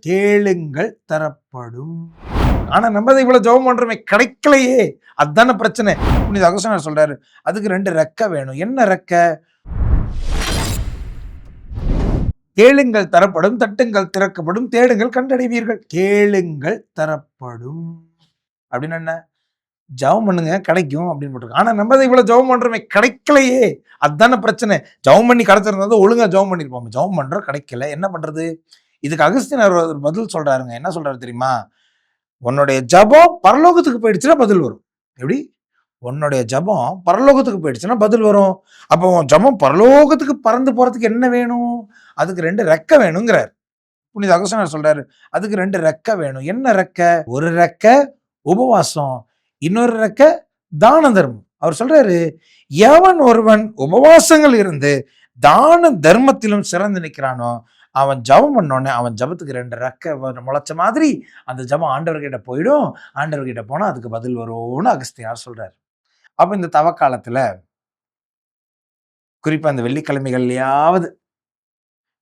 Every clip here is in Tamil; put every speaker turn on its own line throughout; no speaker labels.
கேளுங்கள் தரப்படும். ஆனா நம்ம அதை இவ்வளவு ஜெபம் பண்றோமே கிடைக்கலையே. அதுதானே பிரச்சனை. புனித அகசனர் சொல்றாரு அதுக்கு ரெண்டு ரெக்க வேணும். என்ன ரெக்க? கேளுங்கள் தரப்படும். தட்டுங்கள் திறக்கப்படும். தேடுங்கள் கண்டடைவீர்கள். கேளுங்கள் தரப்படும். அப்படின்னு என்ன? ஜெபம் பண்ணுங்க கிடைக்கும். அப்படின்னு போட்டிருக்கு. ஆனா நம்ம இவ்வளோ இவ்வளவு ஜெபம் பண்றோமே கிடைக்கலையே. அதுதானே பிரச்சனை. ஜவம் பண்ணி கிடைச்சிருந்தா ஒழுங்கா ஜவம் பண்ணிருப்போம். ஜவம் பண்றோம் கிடைக்கல. என்ன பண்றது? இதுக்கு அகஸ்தினர் ஒரு பதில் சொல்றாருங்க. என்ன சொல்றாரு தெரியுமா? உன்னுடைய ஜபம் பரலோகத்துக்கு போயிடுச்சுன்னா பதில் வரும். எப்படி? உன்னுடைய ஜபம் பரலோகத்துக்கு போயிடுச்சுன்னா பதில் வரும். அப்போ உன் ஜபம் பரலோகத்துக்கு பறந்து போறதுக்கு என்ன வேணும்? அதுக்கு ரெண்டு ரெக்க வேணுங்கிறார். புனித அகஸ்தியனர் சொல்றாரு அதுக்கு ரெண்டு ரெக்க வேணும். என்ன ரெக்க? ஒரு ரெக்க உபவாசம் இன்னொரு ரெக்க தான தர்மம். அவர் சொல்றாரு எவன் ஒருவன் உபவாசங்கள் இருந்து தான தர்மத்திலும் சிறந்து நிற்கிறானோ அவன் ஜபம் பண்ணோடனே அவன் ஜபத்துக்கு ரெண்டு ரெக்க முளைச்ச மாதிரி அந்த ஜபம் ஆண்டவர்கிட்ட போயிடும். ஆண்டவர்கிட்ட போனால் அதுக்கு பதில் வரும்னு அகஸ்தியார் சொல்கிறார் அப்போ இந்த தவக்காலத்தில் குறிப்பாக இந்த வெள்ளிக்கிழமைகள்லையாவது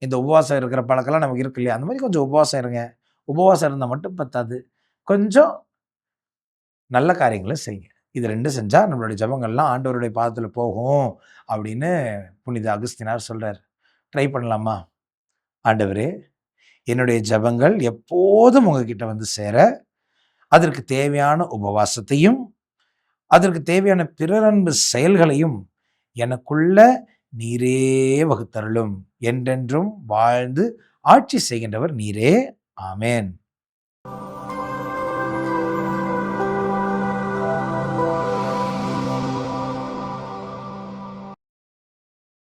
இந்த உபவாசம் இருக்கிற பழக்கம்லாம் நமக்கு இருக்கு இல்லையா? அந்த மாதிரி கொஞ்சம் உபவாசம் இருங்க. உபவாசம் இருந்தால் மட்டும் பத்தாது. கொஞ்சம் நல்ல காரியங்களை செய்யுங்க. இது ரெண்டும் செஞ்சால் நம்மளுடைய ஜபங்கள்லாம் ஆண்டவருடைய பாதத்தில் போகும் அப்படின்னு புனித அகஸ்தினார் சொல்கிறார் ட்ரை பண்ணலாமா? ஆண்டவரே என்னுடைய ஜபங்கள் எப்போதும் உங்ககிட்ட வந்து சேர அதற்கு தேவையான உபவாசத்தையும் அதற்கு தேவையான பிறரன்பு செயல்களையும் எனக்குள்ள நீரே வகுத்தருளும். என்றென்றும் வாழ்ந்து ஆட்சி செய்கின்றவர் நீரே. ஆமேன்.